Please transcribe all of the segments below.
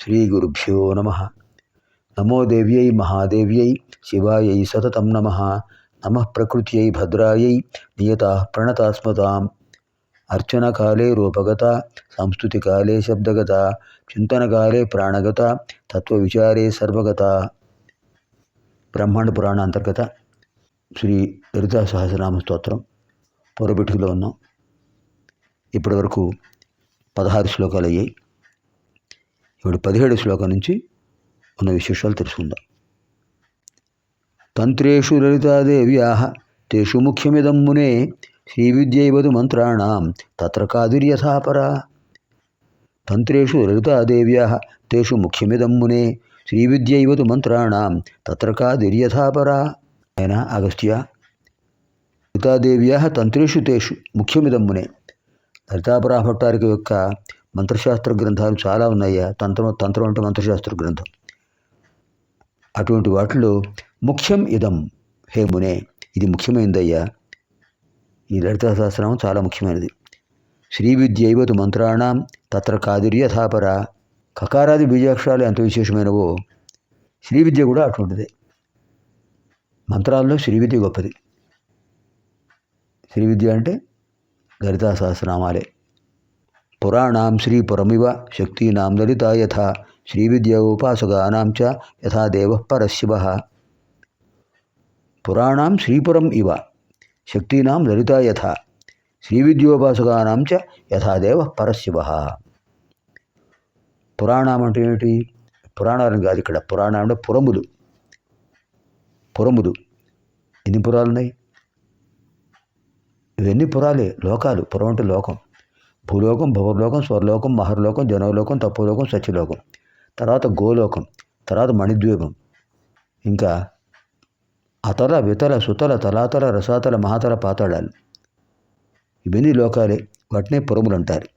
శ్రీగురుభ్యో నమ నమో దేవ్యై మహాదేవ్యై శివాయై సతతం నమ నమ ప్రకృత్యై భద్రాయై నియత ప్రణతాస్మతాం అర్చనకాలే రూపగత సంస్కృతికాలే శబ్దగత చింతనకాలే ప్రాణగత తత్వవిచారే సర్వగత బ్రహ్మాండ పురాణ అంతర్గత శ్రీ లలితా సహస్రనామ స్తోత్రం పొరబిట్టుకులో ఉన్నాం. ఇప్పటివరకు పదహారు శ్లోకాలు అయ్యాయి ఇప్పుడు పదిహేడు శ్లోకం నుంచి ఉన్న విశేషాలు తెలుసుకుందాం. తంత్రేషు లలితాదేవ్యా తేషు ముఖ్యమిదం మునే శ్రీ విద్యైవదు మంత్రాణం తత్ర కాదుర్యథాపరా తంత్రేషు లలితాదేవ్యా తేషు ముఖ్యమిదం మునే శ్రీ విద్యైవదు మంత్రాణం తత్ర కాదుర్యథాపరా ఆయన అగస్త్య లలితాదేవ్యా తంత్రేషు తేషు ముఖ్యమిదం మునే. లలితాపరా భట్టారిక యొక్క మంత్రశాస్త్ర గ్రంథాలు చాలా ఉన్నాయా? తంత్రం తంత్రం అంటే మంత్రశాస్త్ర గ్రంథం. అటువంటి వాటిలో ముఖ్యం ఇదం. హే మునే ఇది ముఖ్యమైనదయ్యా ఈ లలితాశాస్త్రం చాలా ముఖ్యమైనది. శ్రీ విద్యైవతు మంత్రాణం తత్ర కాదుర్యథాపర కకారాది బీజాక్షరాలు ఎంత విశేషమైనవో శ్రీ విద్య కూడా అటువంటిదే. మంత్రాల్లో శ్రీ విద్య గొప్పది. శ్రీ విద్య అంటే లలితా పురాణాం శ్రీపురమివ శక్తీనాం లలిత యథా శ్రీవిద్య ఉపాసకానాం చ యథా దేవ పరశివ పురాణాం శ్రీపురం ఇవ శక్తీనాం లలిత యథా శ్రీవిద్యోపాసకానాం చ యథాదేవ పరశివ పురాణం అంటే ఏమిటి పురాణాలను కాదు ఇక్కడ పురాణం అంటే పురములు. పురములు. ఎన్ని పురాలున్నాయి? ఇవన్నీ పురాలే లోకాలు. పురం అంటే లోకం. భూలోకం భవలోకం స్వర్లోకం మహర్లోకం జనవలోకం తప్పులోకం సత్యలోకం తర్వాత గోలోకం తర్వాత మణిద్వీపం. ఇంకా అతల వితల సుతల తలాతల రసాతల మహాతల పాతాళాలు. ఇవన్నీ లోకాలే వాటినే పురములు అంటారు.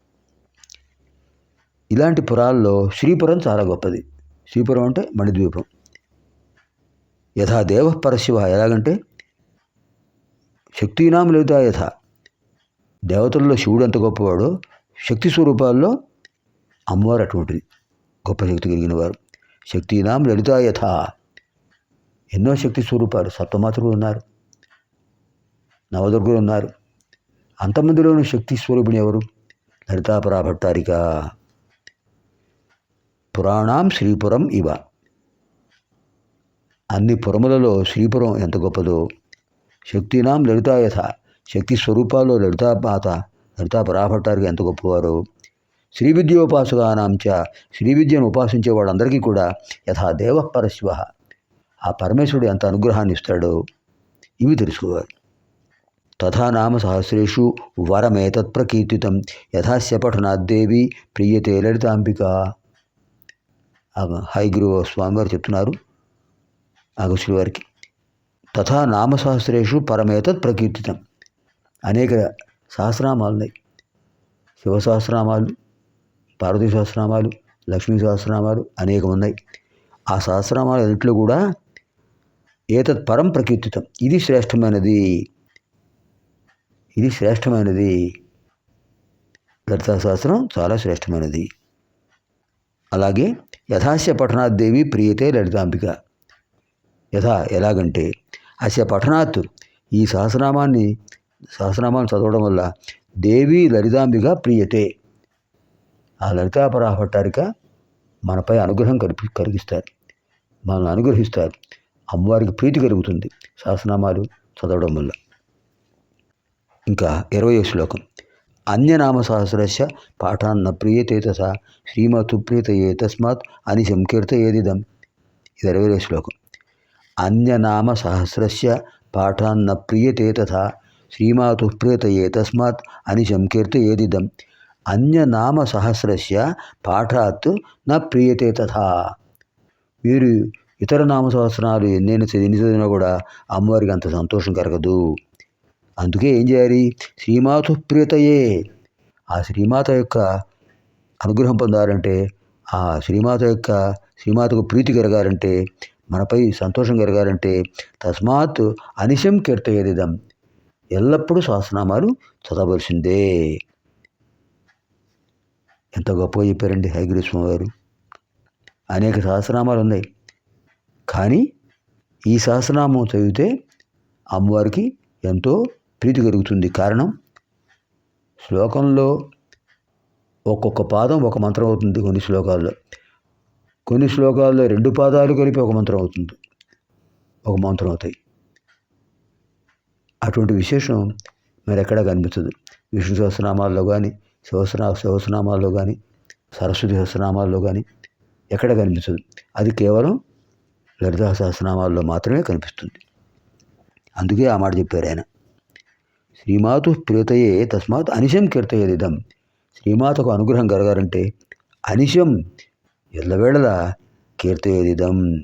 ఇలాంటి పురాల్లో శ్రీపురం చాలా గొప్పది. శ్రీపురం అంటే మణిద్వీపం. యథా దేవ పరశివ ఎలాగంటే శక్తినాం లేదా యథా. దేవతల్లో శివుడు ఎంత గొప్పవాడో శక్తి స్వరూపాల్లో అమ్మవారు అటువంటిది గొప్ప శక్తి కలిగిన వారు. శక్తినాం లలితాయథ ఎన్నో శక్తి స్వరూపాలు సప్తమాతృలు ఉన్నారు నవదుర్గులు ఉన్నారు. అంతమందిలోని శక్తి స్వరూపిణి ఎవరు? లలితాపరా భట్టారిక పురాణాం శ్రీపురం ఇవ. అన్ని పురములలో శ్రీపురం ఎంత గొప్పదో. శక్తినాం లలితాయథ శక్తి స్వరూపాల్లో లలితాపాత లలితా పరాభట్టారికి ఎంత గొప్పవారు? శ్రీ విద్యోపాసకానాంచ శ్రీ విద్యను ఉపాసించే వాళ్ళందరికీ కూడా యథా దేవ పరశివ ఆ పరమేశ్వరుడు ఎంత అనుగ్రహాన్ని ఇస్తాడో ఇవి తెలుసుకోవాలి. తథా నామ సహస్రేషు వరమేతత్ ప్రకీర్తితం యథాస్య పఠనాద్దేవి ప్రియతే లలితాంబిక. హైగురు స్వామివారు చెప్తున్నారు అగస్టుడి వారికి. తథా నామ సహస్రేషు పరమేతత్ ప్రకీర్తితం. అనేక సహస్రనామాలు ఉన్నాయి శివ సహస్రనామాలు పార్వతీ సహస్రనామాలు లక్ష్మీ సహస్రనామాలు అనేకం ఉన్నాయి ఆ సహస్రనామాలు అన్నింటిలో కూడా ఏతత్ పరం ప్రకీర్తితం. ఇది శ్రేష్టమైనది. ఇది శ్రేష్టమైనది. లలితాశాస్త్రం సహస్రం చాలా శ్రేష్టమైనది. అలాగే యథాస్య పఠనాద్దేవి ప్రియతే లలితాంబిక. యథా ఎలాగంటే అస్య పఠనాత్ ఈ సహస్రనామాన్ని సహస్రనామాన్ని చదవడం వల్ల దేవి లలితాంబిగా ప్రియతే. ఆ లలితాపరా భట్టారిక మనపై అనుగ్రహం కలిపి కలిగిస్తారు. మనల్ని అనుగ్రహిస్తారు. అమ్మవారికి ప్రీతి కలుగుతుంది సహస్రనామాలు చదవడం వల్ల. ఇంకా ఇరవై శ్లోకం. అన్యనామ సహస్రస్య పాఠాన్న ప్రియతే తథా శ్రీమతు ప్రియతయే తస్మాత్ అని సంకీర్తయేదిదం. ఇది ఇరవై శ్లోకం. అన్యనామ సహస్రస్య పాఠాన్న ప్రియతే తథా శ్రీమాతు ప్రేతయే తస్మాత్ అని సంకీర్తయేదిదం అన్యనామ సహస్రస్య పాఠాత్ న ప్రియతే తథా వీరు ఇతర నామ సహస్రాలు ఎన్నైనా ఎన్ని చదివినా కూడా అమ్మవారికి అంత సంతోషం కలగదు। అందుకే ఏం చేయాలి? శ్రీమాతు ప్రియతయే ఆ శ్రీమాత యొక్క అనుగ్రహం పొందాలంటే ఆ శ్రీమాత యొక్క శ్రీమాతకు ప్రీతి కలగాలంటే మనపై సంతోషం కలగాలంటే తస్మాత్ అనిశం కీర్తయేదిదం ఎల్లప్పుడూ సహస్రనామాలు చదవలసిందే. ఎంత గొప్ప చెప్పారండి హైగ్రీస్వామి గారు అనేక సహస్రనామాలు ఉన్నాయి కానీ ఈ సహస్రనామం చదివితే అమ్మవారికి ఎంతో ప్రీతి కలుగుతుంది. కారణం శ్లోకంలో ఒక్కొక్క పాదం ఒక మంత్రం అవుతుంది కొన్ని శ్లోకాల్లో. కొన్ని శ్లోకాల్లో రెండు పాదాలు కలిపి ఒక మంత్రం అవుతుంది. ఒక మంత్రం అవుతాయి. అటువంటి విశేషం మరి ఎక్కడా కనిపించదు. విష్ణు సహస్రనామాల్లో కానీ శివస్నా శివస్నామాల్లో కానీ సరస్వతి సహస్రనామాల్లో కానీ ఎక్కడ కనిపించదు. అది కేవలం లలితా సహస్రనామాల్లో మాత్రమే కనిపిస్తుంది. అందుకే ఆ మాట చెప్పారు ఆయన. శ్రీమాతు ప్రీతయే తస్మాత్ అనిశం కీర్తయదిదం. శ్రీమాతకు అనుగ్రహం కలగాలంటే అనిశం ఎల్లవేళలా కీర్తయదిదం.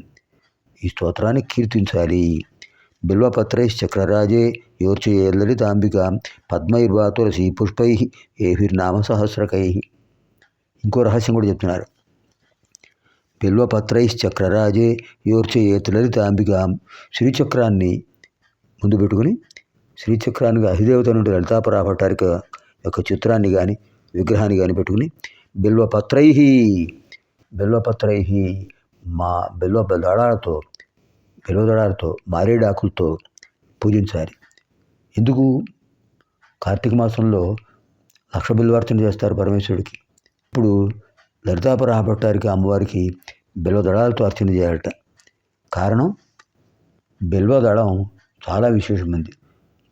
ఈ స్తోత్రాన్ని కీర్తించాలి. బిల్వపత్రైశ్చక్రరాజే యోర్చయే లలితాంబిక పద్మైర్వా తులసి పుష్పై ఏభిర్నామ సహస్రకై. ఇంకో రహస్యం కూడా చెప్తున్నారు. బిల్వపత్రైశ్చక్రరాజే యోర్చయేత్ లలితాంబిక శ్రీచక్రాన్ని ముందు పెట్టుకుని శ్రీచక్రానికి అధిదేవత నుండి లలితాపరా భట్టారిక యొక్క చిత్రాన్ని కానీ విగ్రహాన్ని కానీ పెట్టుకుని బిల్వపత్రై బిల్వపత్రై మా బిల్వ దళాలతో బిల్వ దళాలతో మారేడాకులతో పూజించాలి. ఎందుకు? కార్తీక మాసంలో లక్ష బిల్వార్చన చేస్తారు పరమేశ్వరుడికి. ఇప్పుడు లలితాపరాహ భట్టారికి అమ్మవారికి బిల్వదళాలతో అర్చన చేయాలట. కారణం? బిల్వదళం చాలా విశేషమైంది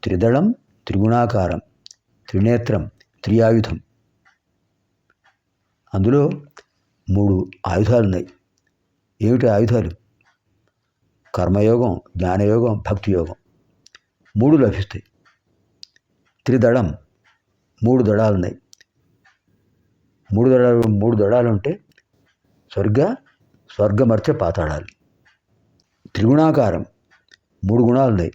త్రిదళం త్రిగుణాకారం త్రినేత్రం త్రియాయుధం. అందులో మూడు ఆయుధాలు ఉన్నాయి ఏమిటి ఆయుధాలు? కర్మయోగం జ్ఞానయోగం భక్తి యోగం మూడు లభిస్తాయి. త్రిదళం మూడు దళాలు ఉన్నాయి మూడు దళాలు మూడు దళాలు ఉంటే స్వర్గ స్వర్గమర్చ పాతాళాలు. త్రిగుణాకారం మూడు గుణాలు ఉన్నాయి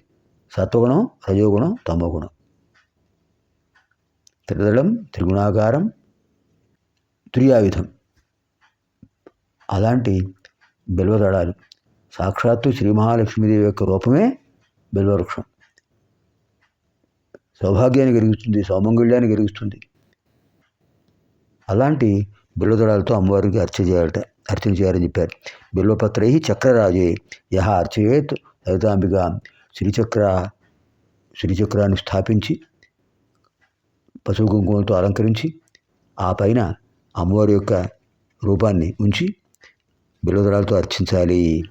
సత్వగుణం రజోగుణం తమోగుణం. త్రిదళం త్రిగుణాకారం త్రియాయుధం. అలాంటి బిల్వదళాలు. సాక్షాత్తు శ్రీ మహాలక్ష్మీదేవి యొక్క రూపమే బిల్వవృక్షం. సౌభాగ్యాన్ని కలిగిస్తుంది సౌమంగళ్యాన్ని కలిగిస్తుంది. అలాంటి బిల్వదళాలతో అమ్మవారికి అర్చ చేయాలట అర్చన చేయాలని చెప్పారు. బిల్వపత్రై చక్రరాజే యహ అర్చయేత్ లలితాంబిక శ్రీచక్ర శ్రీచక్రాన్ని స్థాపించి పశువు కుంకుమలతో అలంకరించి ఆ పైన అమ్మవారి యొక్క రూపాన్ని ఉంచి బిల్వదళాలతో అర్చించాలి.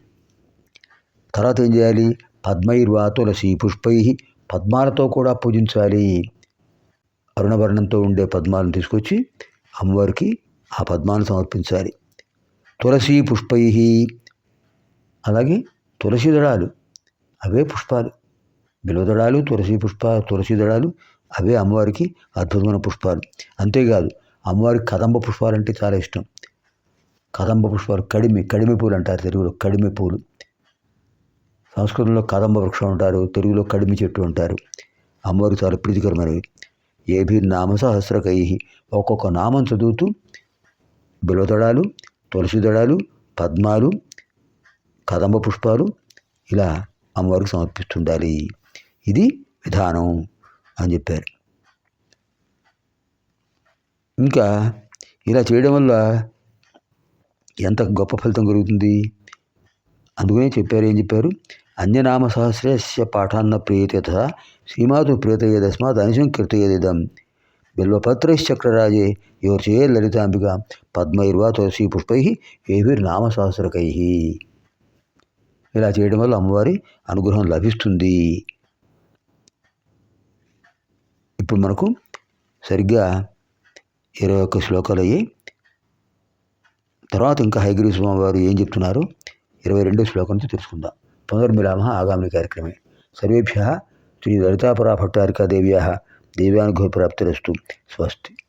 తర్వాత ఏం చేయాలి పద్మైర్వా తులసి పుష్పై పద్మాలతో కూడా పూజించాలి. అరుణవర్ణంతో ఉండే పద్మాలను తీసుకొచ్చి అమ్మవారికి ఆ పద్మాలను సమర్పించాలి. తులసి పుష్పై అలాగే తులసి దళాలు అవే పుష్పాలు. బిల్వదళాలు తులసి పుష్ప తులసి దళాలు అవే అమ్మవారికి అద్భుతమైన పుష్పాలు. అంతేకాదు అమ్మవారికి కదంబ పుష్పాలు అంటే చాలా ఇష్టం. కదంబ పుష్పాలు కడిమి కడిమి పూలు అంటారు తెలుగులో కడిమి పూలు. సంస్కృతంలో కదంబ వృక్షం అంటారు తెలుగులో కడిమి చెట్టు అంటారు. అమ్మవారికి చాలా ప్రీతికరమైనవి. ఏభి నామ సహస్రకై ఒక్కొక్క నామం చదువుతూ బిల్వదళాలు తులసి దడాలు పద్మాలు కదంబ పుష్పాలు ఇలా అమ్మవారికి సమర్పిస్తుండాలి. ఇది విధానం అని చెప్పారు. ఇంకా ఇలా చేయడం వల్ల ఎంత గొప్ప ఫలితం కలుగుతుంది? అందుకనే చెప్పారు ఏం చెప్పారు? అన్యనామసహస్రస్య పాఠాన్న పాఠాన్న తథా శ్రీమాతు ప్రియతయే తస్మాత్ అనిశం కీర్తయేదిదం బిల్వపత్రైశ్చక్రరాజే యోర్చయే లలితాంబిక పద్మైర్వా తులసి పుష్పై ఏభిర్నామ సహస్రకై ఇలా చేయడం వల్ల అమ్మవారి అనుగ్రహం లభిస్తుంది. ఇప్పుడు మనకు సరిగ్గా ఇరవై ఒక్క శ్లోకాలు అయ్యాయి తర్వాత ఇంకా హైగిరి స్వామివారు ఏం చెప్తున్నారు ఇరవై రెండో శ్లోకం నుంచి తెలుసుకుందాం. पुनर्मिला आगामी कार्यक्रम। सर्वे पुनर्मिलामः आगामिनिकार्यक्रमे सर्वेभ्यः श्रीललितापराभट्टारिकादेव्याः देव्यानुग्रहप्राप्तिरस्तु स्वस्ति।